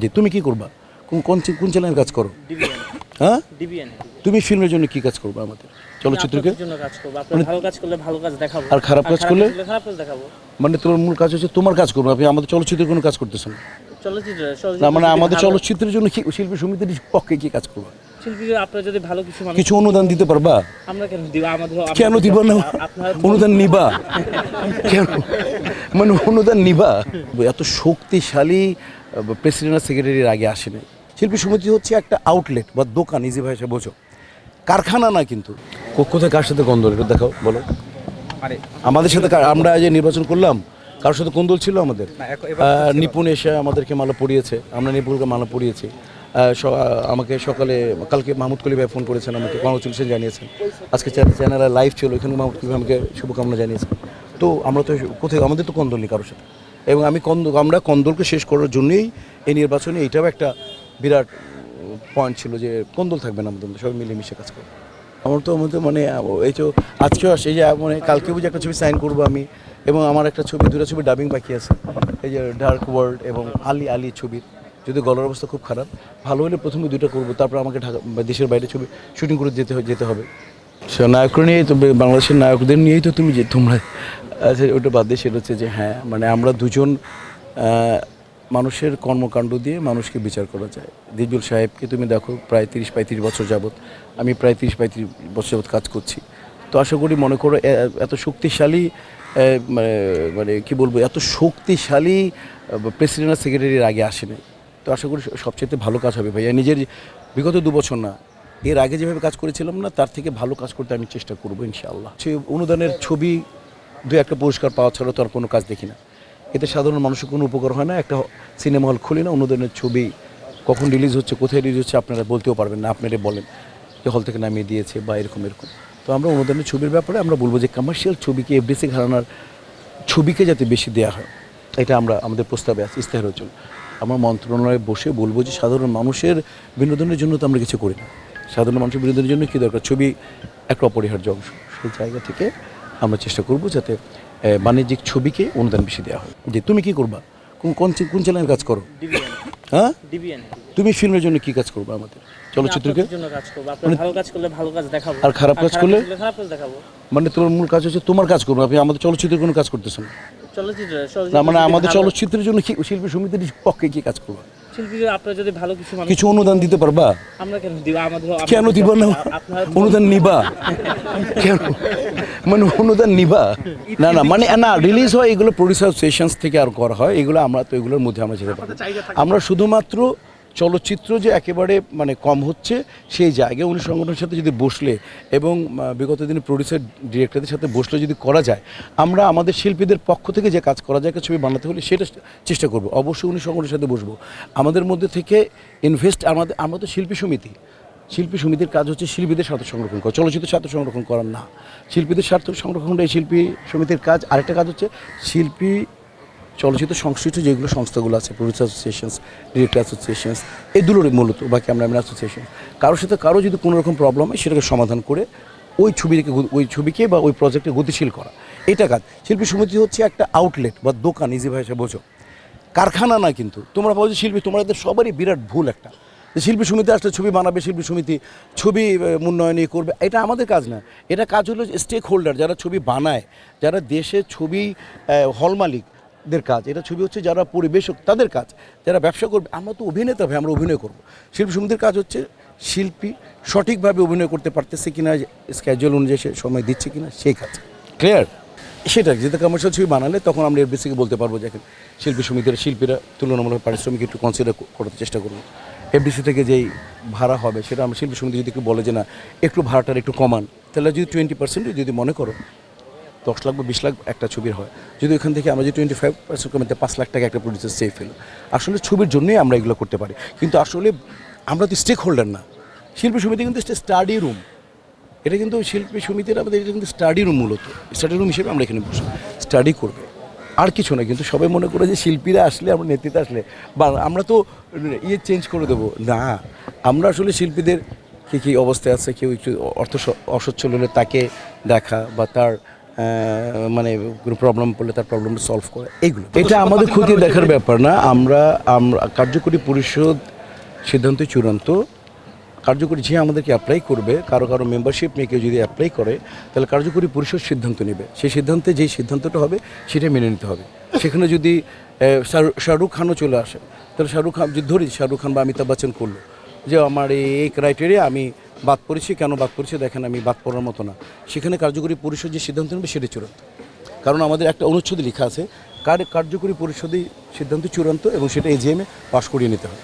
জি তুমি কি করবা? কোন কোন কোন চ্যানেলের কাজ করো? হ্যাঁ? ডিবিএন। তুমি ফিল্মের জন্য কি কাজ করবে আমাদের? চলচ্চিত্রকে জন্য কাজ করব। আপনার ভালো কাজ করলে ভালো কাজ দেখাবো। আর খারাপ কাজ করলে? খারাপ কাজ দেখাবো। মানে তোমার মূল কাজ হচ্ছে তোমার কাজ করবে আপনি আমাদের চলচ্চিত্রের কোনো কাজ করতেছো না। মানে আমাদের চলচ্চিত্রের জন্য কি শিল্পী সমিতির পক্ষে কি কাজ করবে? কিছু অনুদান দিতে পারবা? কেন দিব? আমাদের কেন দিব না? অনুদান নিবা? কেন? মানে অনুদান নিবা? এত শক্তিশালী প্রেসিডেন্ট আর সেক্রেটারির আগে আসেনি। শিল্পী সমিতি হচ্ছে একটা আউটলেট বা দোকান ইজি ভাষায় বোঝো। কারখানা না কিন্তু। কোথায় কার সাথে কন্দল এটা দেখাও বলো। আমাদের সাথে আমরা যে নির্বাচন করলাম কারোর সাথে কন্দল ছিল আমাদের? এখন- নিপুণ এসে আমাদেরকে মালা পড়িয়েছে আমরা নিপুণকে মালা পড়িয়েছি আমাকে সকালে কালকে মাহমুদ কলি ভাই ফোন করেছেন আমাকে কংগ্রেচুলেশন জানিয়েছেন। আজকে চ্যানেলে লাইভ ছিল ওইখানে মাহমুদ কলি ভাই আমাকে শুভকামনা জানিয়েছেন। তো আমরা তো কোথায় আমাদের তো কন্দল নেই কারোর সাথে। এবং আমি কন্দ আমরা কন্দলকে শেষ করার জন্যই এই নির্বাচনে এইটাও একটা বিরাট পয়েন্ট ছিল যে কন্দল থাকবে না আমাদের সবাই মিলেমিশে কাজ করব। আমার তো আমাদের মানে এই তো আজকেও আসে যে মানে কালকে বুঝে একটা ছবি সাইন করব আমি, এবং আমার একটা ছবি, দুটো ছবি ডাবিং বাকি আছে। এই যে ডার্ক ওয়ার্ল্ড এবং আলি আলি ছবির, যদি গলার অবস্থা খুব খারাপ, ভালো হলে প্রথমে দুটো করব, তারপর আমাকে ঢাকা দেশের বাইরে ছবি শুটিং করে যেতে যেতে হবে। নায়করা নিয়েই তো বাংলাদেশের নায়কদের নিয়েই তো তুমি যে তোমরা আচ্ছা ওটা বাদ দিয়ে সেটা হচ্ছে যে হ্যাঁ মানে আমরা দুজন মানুষের কর্মকাণ্ড দিয়ে মানুষকে বিচার করা যায়। দিজুল সাহেবকে তুমি দেখো প্রায় তিরিশ পঁয়ত্রিশ বছর যাবৎ, আমি প্রায় তিরিশ পঁয়ত্রিশ বছর যাবত কাজ করছি। তো আশা করি মনে করো এত শক্তিশালী মানে মানে কী বলব, এত শক্তিশালী প্রেসিডেন্ট আর সেক্রেটারির আগে আসেনি। তো আশা করি সবচেয়ে ভালো কাজ হবে ভাইয়া। নিজের বিগত দু বছর না, এর আগে যেভাবে কাজ করেছিলাম না, তার থেকে ভালো কাজ করতে আমি চেষ্টা করব ইনশাআল্লাহ। সে অনুদানের ছবি দু একটা পুরস্কার পাওয়া ছাড়া তো আর কোনো কাজ দেখি না। এতে সাধারণ মানুষের কোনো উপকার হয় না। একটা সিনেমা হল খুলি না, অনুদানের ছবি কখন রিলিজ হচ্ছে, কোথায় রিলিজ হচ্ছে আপনারা বলতেও পারবেন না আপনারা বলেন যে হল থেকে নামিয়ে দিয়েছে বা এরকম এরকম। তো আমরা অনুদানের ছবির ব্যাপারে আমরা বলব যে কমার্শিয়াল ছবিকে এফডিসি ঘরানার ছবিকে যাতে বেশি দেওয়া হয়, এটা আমরা আমাদের প্রস্তাবে আছে ইস্তেহারের জন্য আমরা মন্ত্রণালয়ে বসে বলব যে সাধারণ মানুষের বিনোদনের জন্য তো আমরা কিছু করি না। সাধারণ মানুষের বিনোদনের জন্য কী দরকার? ছবি একটা অপরিহার্য অংশ। সেই জায়গা থেকে আমরা চেষ্টা করব যাতে বাণিজ্যিক ছবিকে অনুদান বেশি দেওয়া হয়। যে তুমি কি করবা? কোন কোন কোন চ্যানেলের কাজ করো? হ্যাঁ? ডিবিএন। তুমি ফিল্মের জন্য কি কাজ করবে আমাদের? চলচ্চিত্রকে জন্য কাজ করব। আপনার ভালো কাজ করলে ভালো কাজ দেখাবো। আর খারাপ কাজ করলে? খারাপ কাজ দেখাবো। মানে তোমার মূল কাজ হচ্ছে তোমার কাজ করবে। আপনি আমাদের চলচ্চিত্রের কোনো কাজ করতেছেন না। মানে আমাদের চলচ্চিত্রের জন্য কি শিল্পী সমিতির পক্ষে কি কাজ করবে? যদি ভালো কিছু কিছু অনুদান দিতে পারবা? আমরা কেন দিব? আমাদের কেন দিব না? অনুদান নিবা? কেন? মানে অনুদান নিবা। না না মানে না রিলিজ হয়, এগুলো প্রডিউসার সেশনস থেকে আর করা হয়, এগুলো আমরা তো এগুলোর মধ্যে আমরা যেতে পারি। আমরা শুধুমাত্র চলচ্চিত্র যে একেবারে মানে কম হচ্ছে, সেই জায়গায় উনি সংগঠনের সাথে যদি বসলে এবং বিগত দিনে প্রডিউসার ডিরেক্টরদের সাথে বসলে যদি করা যায়, আমরা আমাদের শিল্পীদের পক্ষ থেকে যে কাজ করা যায় ছবি বানাতে হলে সেটা চেষ্টা করব। অবশ্যই উনি সংগঠনের সাথে বসবো। আমাদের মধ্যে থেকে ইনভেস্ট আমাদের, আমরা তো শিল্পী সমিতি। শিল্পী সমিতির কাজ হচ্ছে শিল্পীদের স্বার্থ সংরক্ষণ করা। চলচ্চিত্র স্বার্থ সংরক্ষণ করার না। শিল্পীদের স্বার্থ সংরক্ষণটা এই শিল্পী সমিতির কাজ। আরেকটা কাজ হচ্ছে শিল্পী চলচ্চিত্র সংশ্লিষ্ট যেগুলো সংস্থাগুলো আছে প্রডিউসার অ্যাসোসিয়েশনস ডিরেক্টর অ্যাসোসিয়েশনস এই দুটোরই মূলত বা ক্যামেরাম্যান অ্যাসোসিয়েশন কারোর সাথে কারও যদি কোনো রকম প্রবলেম হয়, সেটাকে সমাধান করে ওই ছবিকে ওই ছবিকে বা ওই প্রজেক্টকে গতিশীল করা। এটা কাজ। শিল্পী সমিতি হচ্ছে একটা আউটলেট বা দোকান ইজি ভাষায় বোঝো। কারখানা না কিন্তু। তোমরা যে শিল্পী, তোমরা এদের সবারই বিরাট ভুল একটা। যে শিল্পী সমিতি আসলে ছবি বানাবে শিল্পী সমিতি ছবি আহ, উন্নয়নে করবে এটা আমাদের কাজ না। এটা কাজ হলো স্টেক হোল্ডার যারা ছবি বানায় যারা দেশে ছবি হল মালিকদের কাজ এটা ছবি হচ্ছে যারা পরিবেশক তাদের কাজ যারা ব্যবসা করবে আমরা তো অভিনেতা ভাই আমরা অভিনয় করব। শিল্পী সমিতির কাজ হচ্ছে শিল্পী সঠিকভাবে অভিনয় করতে পারতেছে কিনা স্ক্যাজুয়াল অনুযায়ী সে সময় দিচ্ছে কিনা সেই কাজ। ক্লিয়ার সেটা যেটা কমার্শিয়াল ছবি বানালে তখন আমরা এর বেসিকে বলতে পারব যে শিল্পী সমিতির শিল্পীরা তুলনামূলক পারিশ্রমিক একটু কনসিডার করতে চেষ্টা করব। এফডিসি থেকে যেই ভাড়া হবে, সেটা আমরা শিল্পী সমিতি যদি বলে যে না, একটু ভাড়াটার একটু কমান, তাহলে যদি টোয়েন্টি পার্সেন্ট যদি মনে করো, দশ লাখ বা বিশ লাখ একটা ছবির হয়, যদি ওখান থেকে আমরা যদি টোয়েন্টি ফাইভ পার্সেন্ট কমাতে পাঁচ লাখ টাকা একটা প্রডিউসার সেফ হলো, আসলে ছবির জন্যই আমরা এগুলো করতে পারি। কিন্তু আসলে আমরা তো স্টেক হোল্ডার না। শিল্পী সমিতি কিন্তু স্টাডি রুম এটা কিন্তু শিল্পী সমিতির আমাদের, এটা কিন্তু স্টাডি রুম মূলত। স্টাডি রুম হিসেবে আমরা এখানে বসে স্টাডি করবে। আর কিছু না কিন্তু সবাই মনে করে যে শিল্পীরা আসলে আমরা নেতৃত্বে আসলে। বা আমরা তো ইয়ে চেঞ্জ করে দেবো। না আমরা আসলে শিল্পীদের কী কী অবস্থায় আছে কেউ একটু অর্থ অসচ্ছল হলে তাকে দেখা বা তার মানে কোনো প্রবলেম পড়লে তার প্রবলেমটা সলভ করা এইগুলো এটা আমাদের ক্ষতি দেখার ব্যাপার না। আমরা আমরা কার্যকরী পরিষদ সিদ্ধান্ত চূড়ান্ত। কার্যকরী যে আমাদেরকে অ্যাপ্লাই করবে, কারও কারও মেম্বারশিপ নিয়ে কেউ যদি অ্যাপ্লাই করে, তাহলে কার্যকরী পরিষদ সিদ্ধান্ত নেবে। সেই সিদ্ধান্তে যেই সিদ্ধান্তটা হবে সেটা মেনে নিতে হবে। সেখানে যদি শাহরুখ- খানও চলে আসে, তাহলে শাহরুখ খান, যদি ধরি, শাহরুখ খান বা অমিতাভ বচ্চন করল, যে আমার এই এই ক্রাইটেরিয়া আমি বাদ পড়েছি, কেন বাদ পড়েছি, দেখেন আমি বাদ পড়ার মতো না। সেখানে কার্যকরী পরিষদ যে সিদ্ধান্ত নেবে সেটা চূড়ান্ত। কারণ আমাদের একটা অনুচ্ছেদে লেখা আছে, কার কার্যকরী পরিষদই সিদ্ধান্ত চূড়ান্ত এবং সেটা এজিএমে পাশ করিয়ে নিতে হবে।